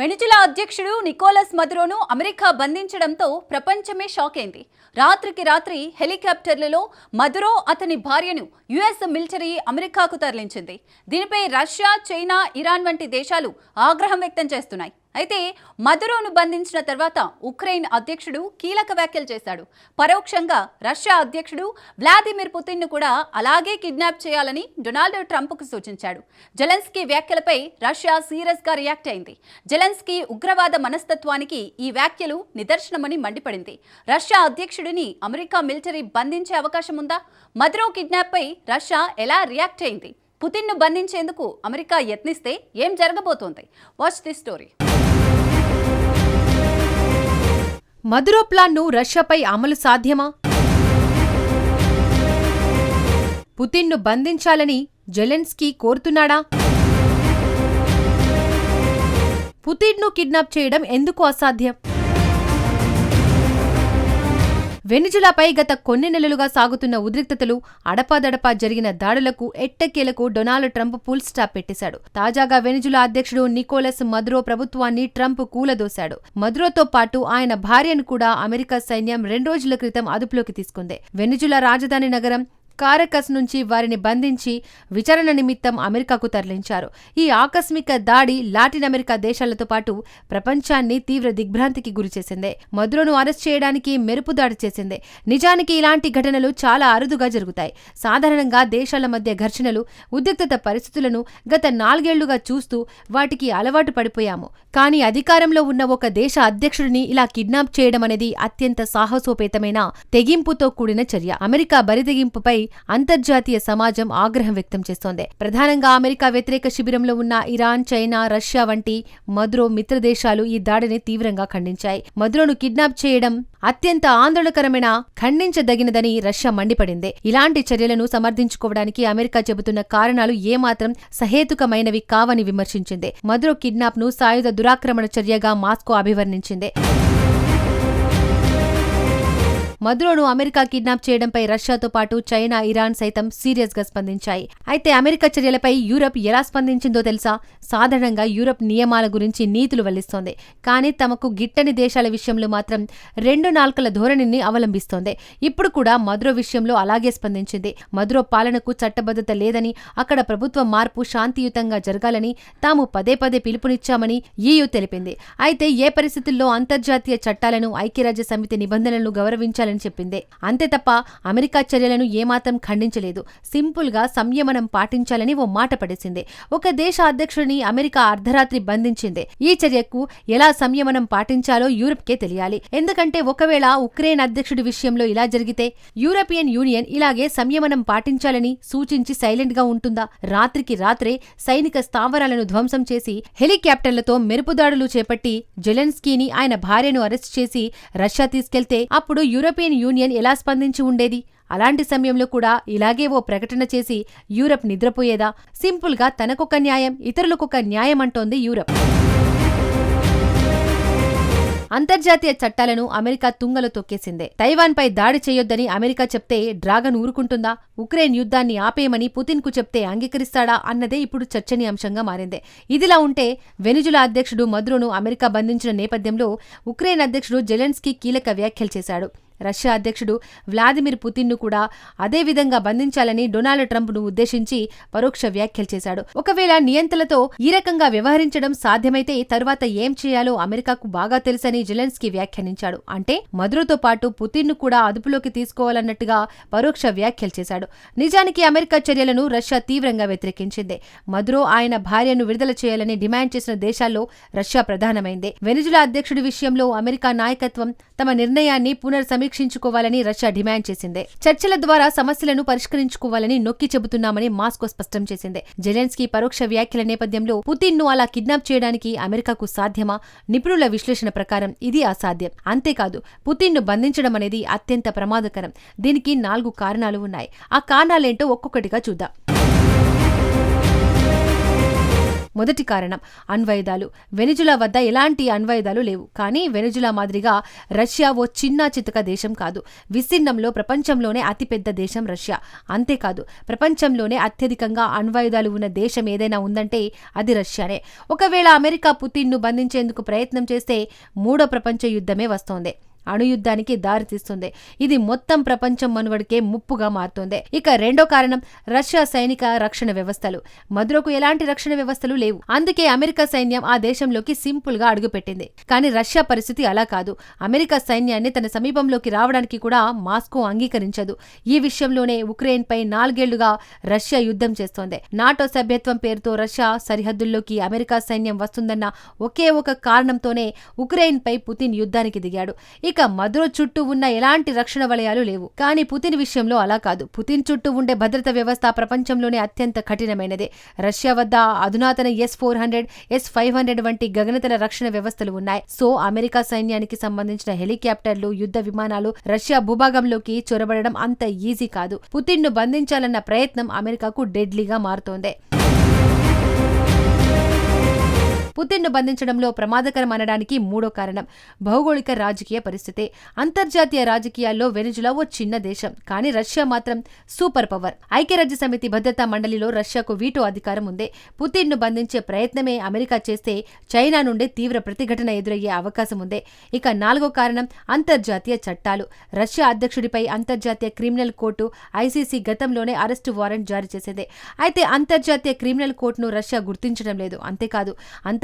Venezuela అధ్యక్షుడు Nicholas మదురోను America బంధించడంతో ప్రపంచమే shock అయింది. రాత్రికి రాత్రి హెలికాప్టర్లలో మదురో అతని భార్యను యుఎస్ మిలిటరీ అమెరికాకు తరలించింది. దీనిపై రష్యా చైనా ఇరాన్ వంటి దేశాలు ఆగ్రహం వ్యక్తం చేస్తున్నాయి. అయితే మదురోను బంధించిన తర్వాత ఉక్రెయిన్ అధ్యక్షుడు కీలక వ్యాఖ్యలు చేశాడు. పరోక్షంగా రష్యా అధ్యక్షుడు వ్లాదిమిర్ పుతిన్ను కూడా అలాగే కిడ్నాప్ చేయాలని డొనాల్డ్ ట్రంప్కు సూచించాడు. జెలెన్స్కీ వ్యాఖ్యలపై రష్యా సీరియస్గా రియాక్ట్ అయింది. జెలెన్స్కీ ఉగ్రవాద మనస్తత్వానికి ఈ వ్యాఖ్యలు నిదర్శనమని మండిపడింది. రష్యా అధ్యక్షుడిని అమెరికా మిలిటరీ బంధించే అవకాశం ఉందా మదురో కిడ్నాప్పై రష్యా ఎలా రియాక్ట్ అయింది? పుతిన్ను బంధించేందుకు అమెరికా యత్నిస్తే ఏం జరగబోతోంది? వాచ్ ది స్టోరీ మదురో ప్లాన్ను రష్యాపై అమలు సాధ్యమా? పుతిన్ను బంధించాలని జెలెన్స్కీ కోరుతున్నాడా? పుతిన్ను కిడ్నాప్ చేయడం ఎందుకు అసాధ్యం? వెనిజులాపై గత కొన్ని నెలలుగా సాగుతున్న ఉద్రిక్తతలు అడపాదడపా జరిగిన దాడులకు ఎట్టకేలకు డొనాల్డ్ ట్రంప్ ఫుల్ స్టాప్ పెట్టేశాడు. తాజాగా వెనిజులా అధ్యక్షుడు నికోలస్ మద్రో ప్రభుత్వాన్ని ట్రంప్ కూలదోశాడు. మద్రోతో పాటు ఆయన భార్యను కూడా అమెరికా సైన్యం రెండు రోజుల క్రితం అదుపులోకి తీసుకుంది. వెనిజులా రాజధాని నగరం కారకస్ నుంచి వారిని బంధించి విచారణ నిమిత్తం అమెరికాకు తరలించారు. ఈ ఆకస్మిక దాడి లాటిన్ అమెరికా దేశాలతో పాటు ప్రపంచాన్ని తీవ్ర దిగ్భ్రాంతికి గురిచేసింది మధురను అరెస్ట్ చేయడానికి మెరుపు దాడి చేసింది. నిజానికి ఇలాంటి ఘటనలు చాలా అరుదుగా జరుగుతాయి. సాధారణంగా దేశాల మధ్య ఘర్షణలు ఉద్రిక్తత పరిస్థితులను గత నాలుగేళ్ళుగా చూస్తూ వాటికి అలవాటు పడిపోయాము. కానీ అధికారంలో ఉన్న ఒక దేశ అధ్యక్షుడిని ఇలా కిడ్నాప్ చేయడం అనేది అత్యంత సాహసోపేతమైన తెగింపుతో కూడిన చర్య. అమెరికా బరితెగింపుపై అంతర్జాతీయ సమాజం ఆగ్రహం వ్యక్తం చేస్తోంది. ప్రధానంగా అమెరికా వ్యతిరేక శిబిరంలో ఉన్న ఇరాన్ చైనా రష్యా వంటి మద్రో మిత్ర దేశాలు ఈ దాడిని తీవ్రంగా ఖండించాయి. మద్రోను కిడ్నాప్ చేయడం అత్యంత ఆందోళనకరమైన ఖండించదగినదని రష్యా మండిపడింది. ఇలాంటి చర్యలను సమర్థించుకోవడానికి అమెరికా చెబుతున్న కారణాలు ఏమాత్రం సహేతుకమైనవి కావని విమర్శించింది. మద్రో కిడ్నాప్ను సాయుధ దురాక్రమణ చర్యగా మాస్కో అభివర్ణించింది. మదురోను అమెరికా కిడ్నాప్ చేయడంపై రష్యాతో పాటు చైనా ఇరాన్ సైతం సీరియస్గా స్పందించాయి. అయితే అమెరికా చర్యలపై యూరప్ ఎలా స్పందించిందో తెలుసా? సాధారణంగా యూరప్ నియమాల గురించి నీతులు వెల్లిస్తోంది కానీ తమకు గిట్టని దేశాల విషయంలో మాత్రం రెండు నాల్కల ధోరణిని అవలంబిస్తోంది. ఇప్పుడు కూడా మదురో విషయంలో అలాగే స్పందించింది. మదురో పాలనకు చట్టబద్ధత లేదని అక్కడ ప్రభుత్వ మార్పు శాంతియుతంగా జరగాలని తాము పదే పదే పిలుపునిచ్చామని ఈయూ తెలిపింది. అయితే ఏ పరిస్థితుల్లో అంతర్జాతీయ చట్టాలను ఐక్యరాజ్య సమితి నిబంధనలను గౌరవించాలని చెప్పింది. అంతే తప్ప అమెరికా చర్యలను ఏమాత్రం ఖండించలేదు. సింపుల్గా సంయమనం పాటించాలని ఓ మాట పడేసింది. ఒక దేశ అధ్యక్షుడిని అమెరికా అర్ధరాత్రి బంధించింది. ఈ చర్యకు ఎలా సంయమనం పాటించాలో యూరప్కే తెలియాలి. ఎందుకంటే ఒకవేళ ఉక్రెయిన్ అధ్యక్షుడి విషయంలో ఇలా జరిగితే యూరోపియన్ యూనియన్ ఇలాగే సంయమనం పాటించాలని సూచించి సైలెంట్గా ఉంటుందా? రాత్రికి రాత్రే సైనిక స్థావరాలను ధ్వంసం చేసి హెలికాప్టర్లతో మెరుపుదాడులు చేపట్టి జెలెన్స్కీని ఆయన భార్యను అరెస్ట్ చేసి రష్యా తీసుకెళ్తే అప్పుడు యూరోపియన్ యూనియన్ ఎలా స్పందించి ఉండేది? అలాంటి సమయంలో కూడా ఇలాగే ఓ ప్రకటన చేసి యూరప్ నిద్రపోయేదా? సింపుల్గా తనకొక న్యాయం ఇతరులకొక న్యాయం అంటోంది యూరప్. అంతర్జాతీయ చట్టాలను అమెరికా తుంగలో తొక్కేసిందే. తైవాన్పై దాడి చేయొద్దని అమెరికా చెప్తే డ్రాగన్ ఊరుకుంటుందా? ఉక్రెయిన్ యుద్ధాన్ని ఆపేయమని పుతిన్కు చెప్తే అంగీకరిస్తాడా అన్నదే ఇప్పుడు చర్చనీయాంశంగా మారింది. ఇదిలా ఉంటే వెనుజులా అధ్యక్షుడు మద్రోను అమెరికా బంధించిన నేపథ్యంలో ఉక్రెయిన్ అధ్యక్షుడు జెలెన్స్కీ కీలక వ్యాఖ్యలు చేశాడు. రష్యా అధ్యక్షుడు వ్లాదిమిర్ పుతిన్ను కూడా అదే విధంగా బంధించాలని డొనాల్డ్ ట్రంప్ను ఉద్దేశించి పరోక్ష వ్యాఖ్యలు చేశాడు. ఒకవేళ నియంతలతో ఈ రకంగా వ్యవహరించడం సాధ్యమైతే తరువాత ఏం చేయాలో అమెరికాకు బాగా తెలుసని జెలెన్స్కీ వ్యాఖ్యానించాడు. అంటే మధురతో పాటు పుతిన్ను కూడా అదుపులోకి తీసుకోవాలన్నట్టుగా పరోక్ష వ్యాఖ్యలు చేశాడు. నిజానికి అమెరికా చర్యలను రష్యా తీవ్రంగా వ్యతిరేకించింది. మధురో ఆయన భార్యను విడుదల చేయాలని డిమాండ్ చేసిన దేశాల్లో రష్యా ప్రధానమైంది. వెనిజులా అధ్యక్షుడి విషయంలో అమెరికా నాయకత్వం తమ నిర్ణయాన్ని పునర్సమీక్షించుకోవాలని రష్యా డిమాండ్ చేసింది. చర్చల ద్వారా సమస్యలను పరిష్కరించుకోవాలని నొక్కి చెబుతున్నామని మాస్కో స్పష్టం చేసింది. జెలెన్స్కీ పరోక్ష వ్యాఖ్యల నేపథ్యంలో పుతిన్ను అలా కిడ్నాప్ చేయడానికి అమెరికాకు సాధ్యమా? నిపుణుల విశ్లేషణ ప్రకారం ఇది అసాధ్యం. అంతేకాదు పుతిన్ను బంధించడం అనేది అత్యంత ప్రమాదకరం. దీనికి నాలుగు కారణాలు ఉన్నాయి. ఆ కారణాలేంటో ఒక్కొక్కటిగా చూద్దాం. మొదటి కారణం అణ్వాయుధాలు. వెనిజులా వద్ద ఎలాంటి అణ్వాయుధాలు లేవు. కానీ వెనిజులా మాదిరిగా రష్యా ఓ చిన్న చితక దేశం కాదు. విస్తీర్ణంలో ప్రపంచంలోనే అతిపెద్ద దేశం రష్యా. అంతేకాదు ప్రపంచంలోనే అత్యధికంగా అణ్వాయుధాలు ఉన్న దేశం ఏదైనా ఉందంటే అది రష్యానే. ఒకవేళ అమెరికా పుతిన్ను బంధించేందుకు ప్రయత్నం చేస్తే మూడో ప్రపంచ యుద్ధమే వస్తోంది. అణుయుద్ధానికి దారితీస్తుంది ఇది మొత్తం ప్రపంచం మనుగడికే ముప్పుగా మారుతోంది. ఇక రెండో కారణం రష్యా సైనిక రక్షణ వ్యవస్థలు. మధురకు ఎలాంటి రక్షణ వ్యవస్థలు లేవు. అందుకే అమెరికా సైన్యం ఆ దేశంలోకి సింపుల్గా అడుగుపెట్టింది. కానీ రష్యా పరిస్థితి అలా కాదు. అమెరికా సైన్యాన్ని తన సమీపంలోకి రావడానికి కూడా మాస్కో అంగీకరించదు. ఈ విషయంలోనే ఉక్రెయిన్ పై నాలుగేళ్ళుగా రష్యా యుద్ధం చేస్తోంది. నాటో సభ్యత్వం పేరుతో రష్యా సరిహద్దుల్లోకి అమెరికా సైన్యం వస్తుందన్న ఒకే ఒక కారణంతోనే ఉక్రెయిన్ పై పుతిన్ యుద్ధానికి దిగాడు. ఇక మధుర చుట్టూ ఉన్న ఎలాంటి రక్షణ వలయాలు లేవు. కానీ పుతిన్ విషయంలో అలా కాదు. పుతిన్ చుట్టూ ఉండే భద్రత వ్యవస్థ ప్రపంచంలోనే అత్యంత కఠినమైనదే. రష్యా వద్ద అధునాతన S four hundred S five hundred వంటి గగనతల రక్షణ వ్యవస్థలు ఉన్నాయి. సో అమెరికా సైన్యానికి సంబంధించిన హెలికాప్టర్లు యుద్ధ విమానాలు రష్యా భూభాగంలోకి చొరబడడం అంత ఈజీ కాదు. పుతిన్ను బంధించాలన్న ప్రయత్నం అమెరికాకు డెడ్లీగా మారుతోంది. పుతిన్ను బంధించడంలో ప్రమాదకరం అనడానికి మూడో కారణం భౌగోళిక రాజకీయ పరిస్థితి. అంతర్జాతీయ రాజకీయాల్లో వెనుజులా ఓ చిన్న దేశం కానీ రష్యా మాత్రం సూపర్ పవర్. ఐక్యరాజ్య సమితి భద్రతా మండలిలో రష్యాకు వీటో అధికారం ఉంది. పుతిన్ను బంధించే ప్రయత్నమే అమెరికా చేస్తే చైనా నుండి తీవ్ర ప్రతిఘటన ఎదురయ్యే అవకాశం ఉంది. ఇక నాలుగో కారణం అంతర్జాతీయ చట్టాలు. రష్యా అధ్యక్షుడిపై అంతర్జాతీయ క్రిమినల్ కోర్టు ఐసీసీ గతంలోనే అరెస్టు వారెంట్ జారీ చేసింది. అయితే అంతర్జాతీయ క్రిమినల్ కోర్టును రష్యా గుర్తించడం లేదు. అంతేకాదు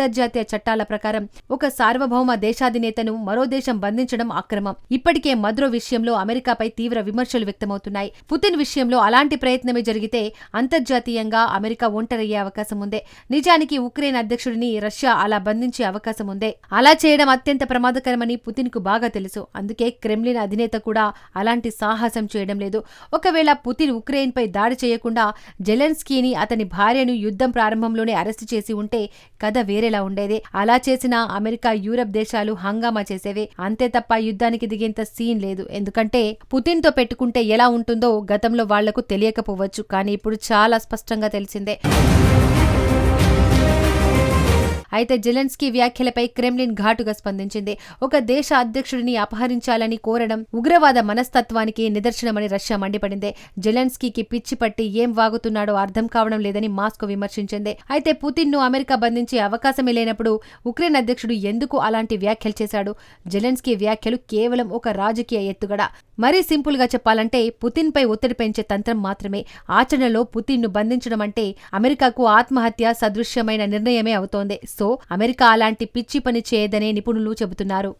అంతర్జాతీయ చట్టాల ప్రకారం ఒక సార్వభౌమ దేశాధినేతను మరో దేశం బంధించడం అక్రమం. ఇప్పటికే మద్రో విషయంలో అమెరికాపై తీవ్ర విమర్శలు వ్యక్తమవుతున్నాయి. పుతిన్ విషయంలో అలాంటి ప్రయత్నమే జరిగితే అంతర్జాతీయంగా అమెరికా ఒంటరయ్యే అవకాశం ఉంది. నిజానికి ఉక్రెయిన్ అధ్యక్షుడిని రష్యా అలా బంధించే అవకాశం ఉంది. అలా చేయడం అత్యంత ప్రమాదకరమని పుతిన్కు బాగా తెలుసు. అందుకే క్రెమ్లిన్ అధినేత కూడా అలాంటి సాహసం చేయడం లేదు. ఒకవేళ పుతిన్ ఉక్రెయిన్ పై దాడి చేయకుండా జెలెన్స్కీని అతని భార్యను యుద్ధం ప్రారంభంలోనే అరెస్టు చేసి ఉంటే కథ వేరే వేరేలా ఉండేది. అలా చేసినా అమెరికా యూరప్ దేశాలు హంగామా చేసేవి. అంతే తప్ప యుద్ధానికి దిగేంత సీన్ లేదు. ఎందుకంటే పుతిన్తో పెట్టుకుంటే ఎలా ఉంటుందో గతంలో వాళ్ళకు తెలియకపోవచ్చు. కానీ ఇప్పుడు చాలా స్పష్టంగా తెలిసిందే. అయితే జెలెన్స్కీ వ్యాఖ్యలపై క్రెమ్లిన్ ఘాటుగా స్పందించింది. ఒక దేశ అధ్యక్షుడిని అపహరించాలని కోరడం ఉగ్రవాద మనస్తత్వానికి నిదర్శనమని రష్యా మండిపడింది. జెలెన్స్కీకి పిచ్చి పట్టి ఏం వాగుతున్నాడో అర్థం కావడం లేదని మాస్కో విమర్శించింది. అయితే పుతిన్ను అమెరికా బంధించే అవకాశమే లేనప్పుడు ఉక్రెయిన్ అధ్యక్షుడు ఎందుకు అలాంటి వ్యాఖ్యలు చేశాడు? జెలెన్స్కీ వ్యాఖ్యలు కేవలం ఒక రాజకీయ ఎత్తుగడ. మరీ సింపుల్గా చెప్పాలంటే పుతిన్ పై ఒత్తిడి పెంచే తంత్రం మాత్రమే. ఆచరణలో పుతిన్ను బంధించడం అంటే అమెరికాకు ఆత్మహత్య సదృశ్యమైన నిర్ణయమే అవుతోంది. సో అమెరికా అలాంటి పిచ్చి పని చేయదనే నిపుణులు చెబుతున్నారు.